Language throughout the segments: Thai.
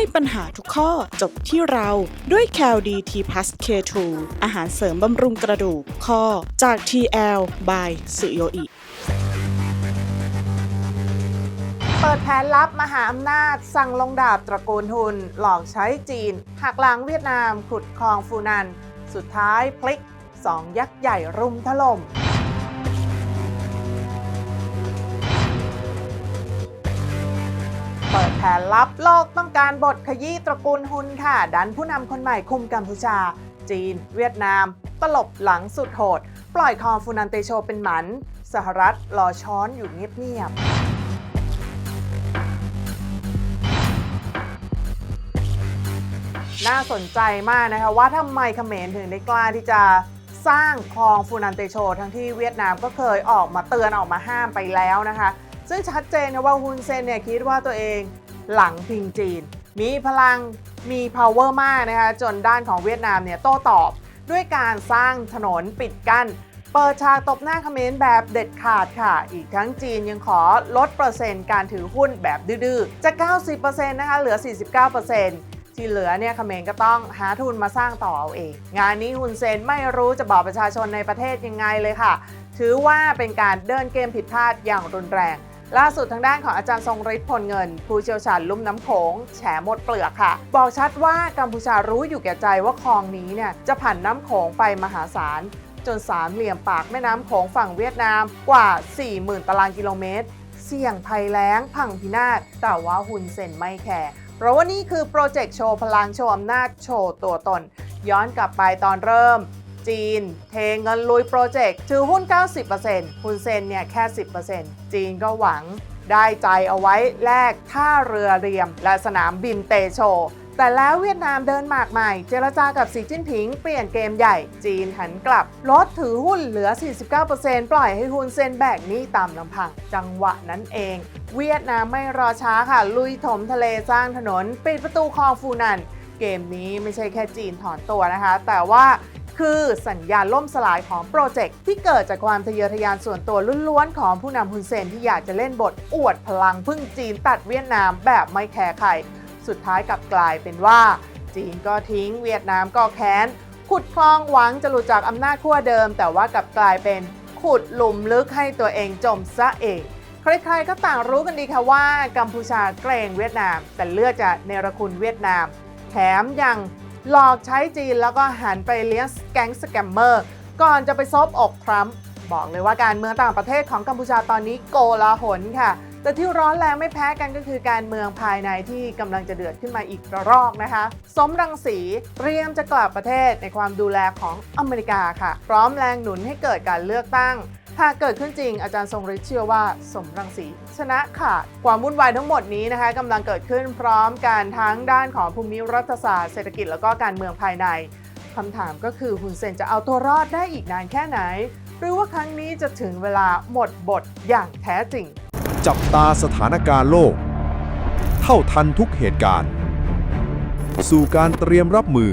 ให้ปัญหาทุกข้อจบที่เราด้วย c a l d t p l u s K2 อาหารเสริมบำรุงกระดูกข้อจาก TL by สุโยอิเปิดแผนลับมหาอำนาจ สั่งลงดาบตระกูลทุน หลอกใช้จีน หักหล้างเวียดนาม ขุดคลองฟูนัน สุดท้ายพลิกสองยักษ์ใหญ่รุมถล่ม แผนลับโลกต้องการบทขยี้ตระกูลฮุนค่ะ ดันผู้นำคนใหม่คุมกัมพูชา จีน เวียดนาม ตลบหลังสุดโหด ปล่อยคลองฟูนันเตโชเป็นหมัน สหรัฐรอช้อนอยู่เงียบๆ น่าสนใจมากนะคะว่าทำไมเขมรถึงได้กล้าที่จะสร้างคลองฟูนันเตโช ทั้งที่เวียดนามก็เคยออกมาเตือนออกมาห้ามไปแล้วนะคะ ซึ่งชัดเจนนะว่าฮุนเซนเนี่ยคิดว่าตัวเอง หลังพิงจีน มีพลังมี power มากนะคะจนด้านของเวียดนามเนี่ยโต้ตอบ ด้วยการสร้างถนนปิดกั้น เปิดฉากตบหน้าเขมรแบบเด็ดขาดค่ะ อีกทั้งจีนยังขอลดเปอร์เซ็นต์การถือหุ้นแบบดื้อๆจาก 90%นะคะเหลือ 49%ที่เหลือเนี่ยเขมรก็ต้องหาทุนมาสร้างต่อเอาเอง งานนี้ฮุนเซนไม่รู้จะบอกประชาชนในประเทศยังไงเลยค่ะ ถือว่าเป็นการเดินเกมผิดพลาดอย่างรุนแรง ล่าสุดทางด้านของอาจารย์ทรงฤทธิ์พลเงิน ผู้เชี่ยวชาญลุ่มน้ำโขงแฉหมดเปลือกค่ะ บอกชัดว่ากัมพูชารู้อยู่แก่ใจว่าคลองนี้เนี่ยจะผ่านน้ำโขงไปมหาศาล จนสามเหลี่ยมปากแม่น้ำโขงฝั่งเวียดนามกว่า 40,000 ตารางกิโลเมตร เสี่ยงภัยแล้ง พังพินาศแต่ว่าฮุนเซนไม่แคร์เพราะว่านี่คือโปรเจกต์โชว์พลังโชว์อำนาจโชว์ตัวตน ย้อนกลับไปตอนเริ่ม จีน เทเงินลุยโปรเจกต์ถือหุ้น 90%ฮุนเซนเนี่ยแค่ 10%จีนก็หวังได้ใจเอาไว้แลกท่าเรือเรียม และสนามบินเตโช แต่แล้วเวียดนามเดินหมากใหม่ เจรจากับสีจิ้นผิง เปลี่ยนเกมใหญ่ จีนหันกลับ ลดถือหุ้นเหลือ 49%ปล่อยให้ฮุนเซนแบกหนี้ตามลำพัง จังหวะนั้นเอง เวียดนามไม่รอช้าค่ะ ลุยถมทะเลสร้างถนน ปิดประตูคลองฟูนัน เกมนี้ไม่ใช่แค่จีนถอนตัวนะคะ แต่ว่า คือสัญญาณล่มสลายของโปรเจกต์ที่เกิดจากความทะเยอทะยานส่วนตัวล้วนๆของผู้นำฮุนเซนที่อยากจะเล่นบทอวดพลังพึ่งจีนตัดเวียดนามแบบไม่แคร์ใคร สุดท้ายกลับกลายเป็นว่า จีนก็ทิ้ง เวียดนามก็แค้น ขุดคลองหวังจะหลุดจากอำนาจขั้วเดิม แต่ว่ากลับกลายเป็นขุดหลุมลึกให้ตัวเองจมซะเองใครๆก็ต่างรู้กันดีค่ะว่ากัมพูชาเกรงเวียดนาม แต่เลือกจะเนรคุณเวียดนาม แถมยัง หลอกใช้จีนแล้วก็หันไปเลี้ยงแก๊งสแกมเมอร์ก่อนจะไปซบอกทรัมป์บอกเลยว่าการเมืองต่างประเทศของกัมพูชาตอนนี้โกลาหลค่ะ แต่ที่ร้อนแรงไม่แพ้กันก็คือการเมืองภายในที่กำลังจะเดือดขึ้นมาอีกระรอกนะคะ สมรังสีเตรียมจะกลับประเทศในความดูแลของอเมริกาค่ะ พร้อมแรงหนุนให้เกิดการเลือกตั้ง หากเกิดขึ้นจริงอาจารย์ทรงฤทธิ์เชื่อว่าสมรังสีชนะขาดความวุ่นวายทั้งหมดนี้นะคะกำลังเกิดขึ้นพร้อมกันทั้งด้านของภูมิรัฐศาสตร์เศรษฐกิจแล้วก็การเมืองภายในคำถามก็คือฮุนเซนจะเอาตัวรอดได้อีกนานแค่ไหน หรือว่าครั้งนี้จะถึงเวลาหมดบทอย่างแท้จริง จับตาสถานการณ์โลก เท่าทันทุกเหตุการณ์ สู่การเตรียมรับมือ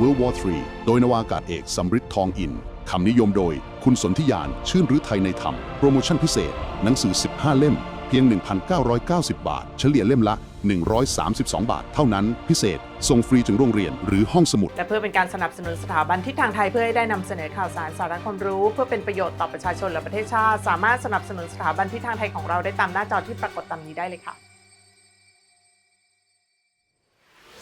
World War III โดยนวากาศเอกสำริดทองอินคำนิยมโดยคุณสนธิยาน ชื่นฤทัยในธรรม โปรโมชั่นพิเศษ หนังสือ 15 เล่ม เพียง 1,990 บาท เฉลี่ยเล่มละ 132 บาท เท่านั้นพิเศษ ส่งฟรีถึงโรงเรียนหรือห้องสมุด และเพื่อเป็นการสนับสนุนสถาบันทิศทางไทยเพื่อให้ได้นำเสนอข่าวสารสาระความรู้ เพื่อเป็นประโยชน์ต่อประชาชนและประเทศชาติ สามารถสนับสนุนสถาบันทิศทางไทยของเราได้ตามหน้าจอที่ปรากฏตามนี้ได้เลยค่ะ